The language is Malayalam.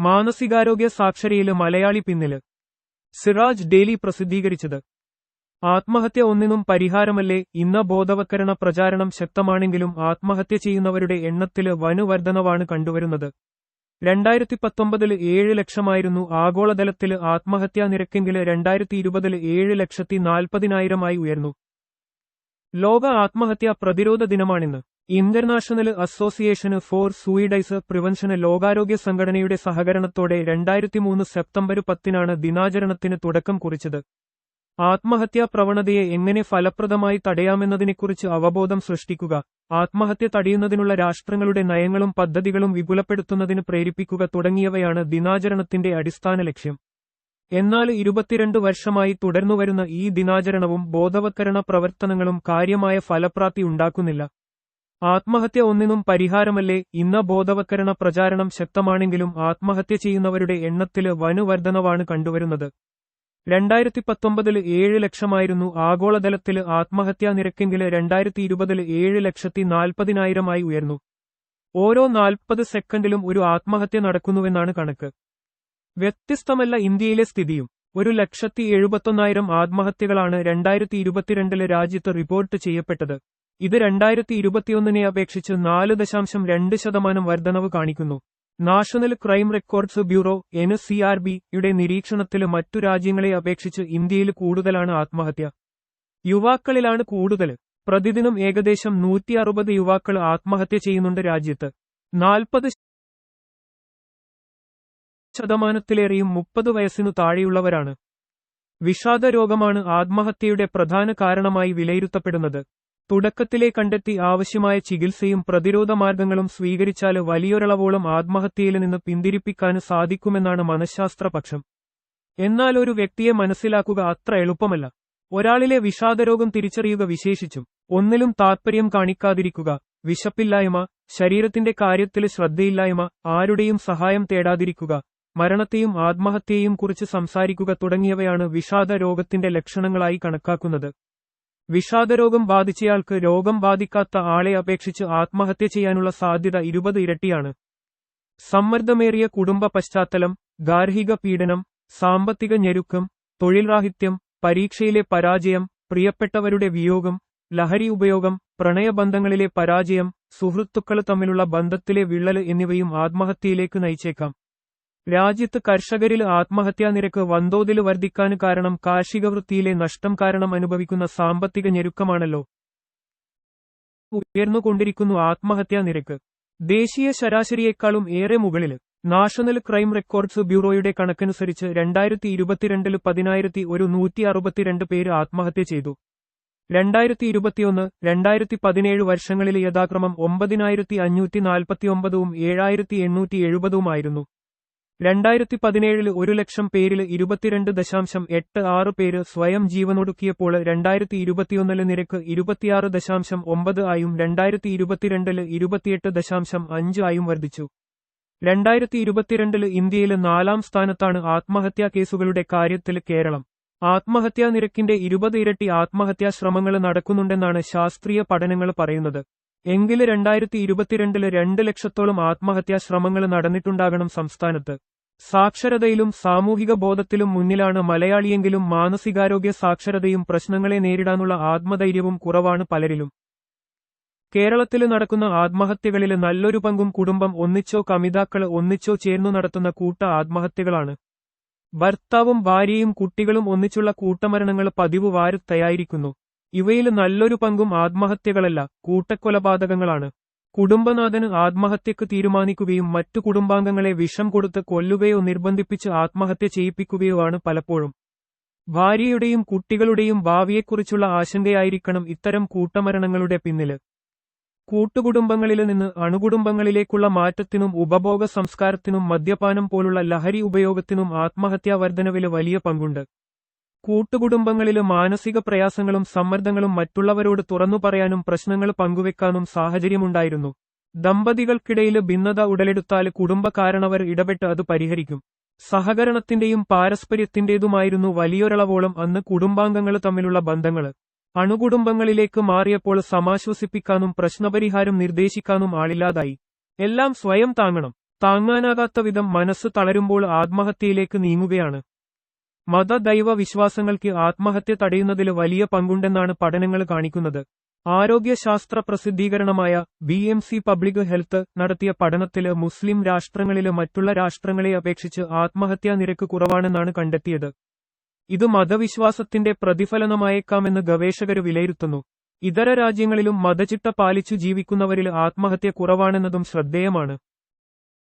മാനസികാരോഗ്യ സാക്ഷരയിൽ മലയാളി പിന്നിൽ. സിറാജ് ഡെയിലി പ്രസിദ്ധീകരിച്ചത്. ആത്മഹത്യ ഒന്നിനും പരിഹാരമല്ലേ ഇന്ന ബോധവൽക്കരണ പ്രചാരണം ശക്തമാണെങ്കിലും ആത്മഹത്യ ചെയ്യുന്നവരുടെ എണ്ണത്തിൽ വനുവർദ്ധനവാണ് കണ്ടുവരുന്നത്. രണ്ടായിരത്തി പത്തൊമ്പതിൽ ഏഴ് ലക്ഷമായിരുന്നു ആഗോളതലത്തിൽ ആത്മഹത്യാ നിരക്കെങ്കിൽ രണ്ടായിരത്തി ഇരുപതിൽ ഏഴ് ലക്ഷത്തി നാൽപ്പതിനായിരമായി ഉയർന്നു. ലോക ആത്മഹത്യാ പ്രതിരോധ ദിനമാണിന്ന്. ഇന്റർനാഷണൽ അസോസിയേഷന് ഫോർ സൂയിഡൈസ് പ്രിവൻഷന് ലോകാരോഗ്യ സംഘടനയുടെ സഹകരണത്തോടെ രണ്ടായിരത്തിമൂന്ന് സെപ്റ്റംബർ പത്തിനാണ് ദിനാചരണത്തിന് തുടക്കം കുറിച്ചത്. ആത്മഹത്യാ പ്രവണതയെ എങ്ങനെ ഫലപ്രദമായി തടയാമെന്നതിനെക്കുറിച്ച് അവബോധം സൃഷ്ടിക്കുക ആത്മഹത്യ തടയുന്നതിനുള്ള രാഷ്ട്രങ്ങളുടെ നയങ്ങളും പദ്ധതികളും വിപുലപ്പെടുത്തുന്നതിന് പ്രേരിപ്പിക്കുക തുടങ്ങിയവയാണ് ദിനാചരണത്തിന്റെ അടിസ്ഥാന ലക്ഷ്യം. എന്നാൽ ഇരുപത്തിരണ്ട് വർഷമായി തുടർന്നുവരുന്ന ഈ ദിനാചരണവും ബോധവത്കരണ പ്രവർത്തനങ്ങളും കാര്യമായ ഫലപ്രാപ്തി ഉണ്ടാക്കുന്നില്ല. ആത്മഹത്യ ഒന്നിനും പരിഹാരമല്ലേ? ഇന്ന ബോധവത്കരണ പ്രചാരണം ശക്തമാണെങ്കിലും ആത്മഹത്യ ചെയ്യുന്നവരുടെ എണ്ണത്തിൽ വനുവർദ്ധനവാണ് കണ്ടുവരുന്നത്. രണ്ടായിരത്തി പത്തൊമ്പതിൽ ഏഴ് ലക്ഷമായിരുന്നു ആഗോളതലത്തിൽ ആത്മഹത്യാ നിരക്കെങ്കിൽ രണ്ടായിരത്തി ഇരുപതിൽ ഏഴ് ലക്ഷത്തി നാൽപ്പതിനായിരമായി ഉയർന്നു. ഓരോ നാൽപ്പത് സെക്കൻഡിലും ഒരു ആത്മഹത്യ നടക്കുന്നുവെന്നാണ് കണക്ക്. വ്യത്യസ്തമല്ല ഇന്ത്യയിലെ സ്ഥിതിയും. ഒരു ലക്ഷത്തി എഴുപത്തൊന്നായിരം ആത്മഹത്യകളാണ് രണ്ടായിരത്തി ഇരുപത്തിരണ്ടിൽ രാജ്യത്ത് റിപ്പോർട്ട് ചെയ്യപ്പെട്ടത്. ഇത് രണ്ടായിരത്തി ഇരുപത്തിയൊന്നിനെ അപേക്ഷിച്ച് നാല് ദശാംശം രണ്ട് ശതമാനം വർധനവ് കാണിക്കുന്നു. നാഷണൽ ക്രൈം റെക്കോർഡ്സ് ബ്യൂറോ എൻ സി ആർ ബിയുടെ നിരീക്ഷണത്തിൽ മറ്റു രാജ്യങ്ങളെ അപേക്ഷിച്ച് ഇന്ത്യയിൽ കൂടുതലാണ് ആത്മഹത്യ. യുവാക്കളിലാണ് കൂടുതൽ പ്രതിദിനം ഏകദേശം നൂറ്റി അറുപത് യുവാക്കൾ ആത്മഹത്യ ചെയ്യുന്നുണ്ട് രാജ്യത്ത്. നാൽപ്പത് ശതമാനത്തിലേറെയും മുപ്പത് വയസ്സിനു താഴെയുള്ളവരാണ്. വിഷാദ രോഗമാണ് ആത്മഹത്യയുടെ പ്രധാന കാരണമായി വിലയിരുത്തപ്പെടുന്നത്. തുടക്കത്തിലെ കണ്ടെത്തി ആവശ്യമായ ചികിത്സയും പ്രതിരോധ മാർഗങ്ങളും സ്വീകരിച്ചാൽ വലിയൊരളവോളം ആത്മഹത്യയിൽ നിന്ന് പിന്തിരിപ്പിക്കാൻ സാധിക്കുമെന്നാണ് മനഃശാസ്ത്രപക്ഷം. എന്നാൽ ഒരു വ്യക്തിയെ മനസ്സിലാക്കുക അത്ര എളുപ്പമല്ല. ഒരാളിലെ വിഷാദരോഗം തിരിച്ചറിയുക വിശേഷിച്ചും ഒന്നിലും താത്പര്യം കാണിക്കാതിരിക്കുക വിശപ്പില്ലായ്മ ശരീരത്തിന്റെ കാര്യത്തിൽ ശ്രദ്ധയില്ലായ്മ ആരുടെയും സഹായം തേടാതിരിക്കുക മരണത്തെയും ആത്മഹത്യയെയും കുറിച്ച് സംസാരിക്കുക തുടങ്ങിയവയാണ് വിഷാദ രോഗത്തിന്റെ ലക്ഷണങ്ങളായി കണക്കാക്കുന്നത്. വിഷാദരോഗം ബാധിച്ചയാൾക്ക് രോഗം ബാധിക്കാത്ത ആളെ അപേക്ഷിച്ച് ആത്മഹത്യ ചെയ്യാനുള്ള സാധ്യത ഇരുപത് ഇരട്ടിയാണ്. സമ്മർദ്ദമേറിയ കുടുംബ പശ്ചാത്തലം ഗാർഹിക പീഡനം സാമ്പത്തിക ഞെരുക്കം തൊഴിൽരാഹിത്യം പരീക്ഷയിലെ പരാജയം പ്രിയപ്പെട്ടവരുടെ വിയോഗം ലഹരി ഉപയോഗം പ്രണയബന്ധങ്ങളിലെ പരാജയം സുഹൃത്തുക്കൾ തമ്മിലുള്ള ബന്ധത്തിലെ വിള്ളൽ എന്നിവയും ആത്മഹത്യയിലേക്ക് നയിച്ചേക്കാം. രാജ്യത്ത് കർഷകരിൽ ആത്മഹത്യാ നിരക്ക് വൻതോതിൽ വർദ്ധിക്കാൻ കാരണം കാർഷിക വൃത്തിയിലെ നഷ്ടം കാരണം അനുഭവിക്കുന്ന സാമ്പത്തിക ഞെരുക്കമാണല്ലോ. ഉയർന്നുകൊണ്ടിരിക്കുന്നു ആത്മഹത്യാ നിരക്ക്. ദേശീയ ശരാശരിയേക്കാളും ഏറെ മുകളിൽ. നാഷണൽ ക്രൈം റെക്കോർഡ്സ് ബ്യൂറോയുടെ കണക്കനുസരിച്ച് രണ്ടായിരത്തി ഇരുപത്തിരണ്ടിൽ പതിനായിരത്തി ഒരു നൂറ്റി അറുപത്തിരണ്ട് പേര് ആത്മഹത്യ ചെയ്തു. രണ്ടായിരത്തി ഇരുപത്തിയൊന്ന് രണ്ടായിരത്തി പതിനേഴ് വർഷങ്ങളിൽ യഥാക്രമം ഒമ്പതിനായിരത്തി അഞ്ഞൂറ്റി നാൽപ്പത്തിയൊമ്പതും ഏഴായിരത്തി എണ്ണൂറ്റി എഴുപതുമായിരുന്നു രണ്ടായിരത്തി പതിനേഴിൽ ഒരു ലക്ഷം പേരിൽ ഇരുപത്തിരണ്ട് ദശാംശം എട്ട് ആറ് പേര് സ്വയം ജീവനൊടുക്കിയപ്പോൾ രണ്ടായിരത്തി ഇരുപത്തിയൊന്നിലെ നിരക്ക് ഇരുപത്തിയാറ് ദശാംശം ഒമ്പത് ആയും രണ്ടായിരത്തി ഇരുപത്തിരണ്ടിൽ ഇരുപത്തിയെട്ട് ദശാംശം അഞ്ച് ആയും വർദ്ധിച്ചു. രണ്ടായിരത്തി ഇരുപത്തിരണ്ടിൽ ഇന്ത്യയിൽ നാലാം സ്ഥാനത്താണ് ആത്മഹത്യാ കേസുകളുടെ കാര്യത്തിൽ കേരളം. ആത്മഹത്യാ നിരക്കിന്റെ ഇരുപത് ഇരട്ടി ആത്മഹത്യാ ശ്രമങ്ങൾ നടക്കുന്നുണ്ടെന്നാണ് ശാസ്ത്രീയ പഠനങ്ങൾ പറയുന്നത്. എങ്കിൽ രണ്ടായിരത്തി ഇരുപത്തിരണ്ടിൽ രണ്ട് ലക്ഷത്തോളം ആത്മഹത്യാ ശ്രമങ്ങൾ നടന്നിട്ടുണ്ടാകണം സംസ്ഥാനത്ത്. സാക്ഷരതയിലും സാമൂഹിക ബോധത്തിലും മുന്നിലാണ് മലയാളിയെങ്കിലും മാനസികാരോഗ്യ സാക്ഷരതയും പ്രശ്നങ്ങളെ നേരിടാനുള്ള ആത്മധൈര്യവും കുറവാണ് പലരിലും. കേരളത്തിൽ നടക്കുന്ന ആത്മഹത്യകളിൽ നല്ലൊരു പങ്കും കുടുംബം ഒന്നിച്ചോ കമിതാക്കൾ ഒന്നിച്ചോ ചേർന്നു നടത്തുന്ന കൂട്ട ആത്മഹത്യകളാണ്. ഭർത്താവും ഭാര്യയും കുട്ടികളും ഒന്നിച്ചുള്ള കൂട്ടമരണങ്ങൾ പതിവ് വാരത്തയായിരിക്കുന്നു. ഇവയിൽ നല്ലൊരു പങ്കും ആത്മഹത്യകളല്ല കൂട്ടക്കൊലപാതകങ്ങളാണ്. കുടുംബനാഥന് ആത്മഹത്യക്ക് തീരുമാനിക്കുകയും മറ്റു കുടുംബാംഗങ്ങളെ വിഷം കൊടുത്ത് കൊല്ലുകയോ നിർബന്ധിപ്പിച്ച് ആത്മഹത്യ ചെയ്യിപ്പിക്കുകയോ ആണ് പലപ്പോഴും. ഭാര്യയുടെയും കുട്ടികളുടെയും ഭാവിയെക്കുറിച്ചുള്ള ആശങ്കയായിരിക്കണം ഇത്തരം കൂട്ടമരണങ്ങളുടെ പിന്നിൽ. കൂട്ടുകുടുംബങ്ങളിൽ നിന്ന് അണുകുടുംബങ്ങളിലേക്കുള്ള മാറ്റത്തിനും ഉപഭോഗ സംസ്കാരത്തിനും മദ്യപാനം പോലുള്ള ലഹരി ഉപയോഗത്തിനും ആത്മഹത്യാ വർധനവിൽ വലിയ പങ്കുണ്ട്. കൂട്ടുകുടുംബങ്ങളിൽ മാനസിക പ്രയാസങ്ങളും സമ്മർദ്ദങ്ങളും മറ്റുള്ളവരോട് തുറന്നു പറയാനും പ്രശ്നങ്ങൾ പങ്കുവെക്കാനും സാഹചര്യമുണ്ടായിരുന്നു. ദമ്പതികൾക്കിടയിൽ ഭിന്നത ഉടലെടുത്താൽ കുടുംബക്കാരണവർ ഇടപെട്ട് അത് പരിഹരിക്കും. സഹകരണത്തിന്റെയും പാരസ്പര്യത്തിന്റേതുമായിരുന്നു വലിയൊരളവോളം അന്ന് കുടുംബാംഗങ്ങൾ തമ്മിലുള്ള ബന്ധങ്ങൾ അണുകുടുംബങ്ങളിലേക്ക് മാറിയപ്പോൾ സമാശ്വസിപ്പിക്കാനും പ്രശ്നപരിഹാരം നിർദ്ദേശിക്കാനും ആളില്ലാതായി. എല്ലാം സ്വയം താങ്ങണം. താങ്ങാനാകാത്ത വിധം മനസ്സ് തളരുമ്പോൾ ആത്മഹത്യയിലേക്ക് നീങ്ങുകയാണ്. മതദൈവ വിശ്വാസങ്ങൾക്ക് ആത്മഹത്യ തടയുന്നതിൽ വലിയ പങ്കുണ്ടെന്നാണ് പഠനങ്ങൾ കാണിക്കുന്നത്. ആരോഗ്യശാസ്ത്ര പ്രസിദ്ധീകരണമായ B M C public health നടത്തിയ പഠനത്തിൽ മുസ്ലിം രാഷ്ട്രങ്ങളിൽ മറ്റുള്ള രാഷ്ട്രങ്ങളെ അപേക്ഷിച്ച് ആത്മഹത്യാ നിരക്ക് കുറവാണെന്നാണ് കണ്ടെത്തിയത്. ഇത് മതവിശ്വാസത്തിന്റെ പ്രതിഫലനമായേക്കാമെന്ന് ഗവേഷകർ വിലയിരുത്തുന്നു. ഇതര രാജ്യങ്ങളിലും മതചിട്ട പാലിച്ചു ജീവിക്കുന്നവരിൽ ആത്മഹത്യ കുറവാണെന്നതും ശ്രദ്ധേയമാണ്.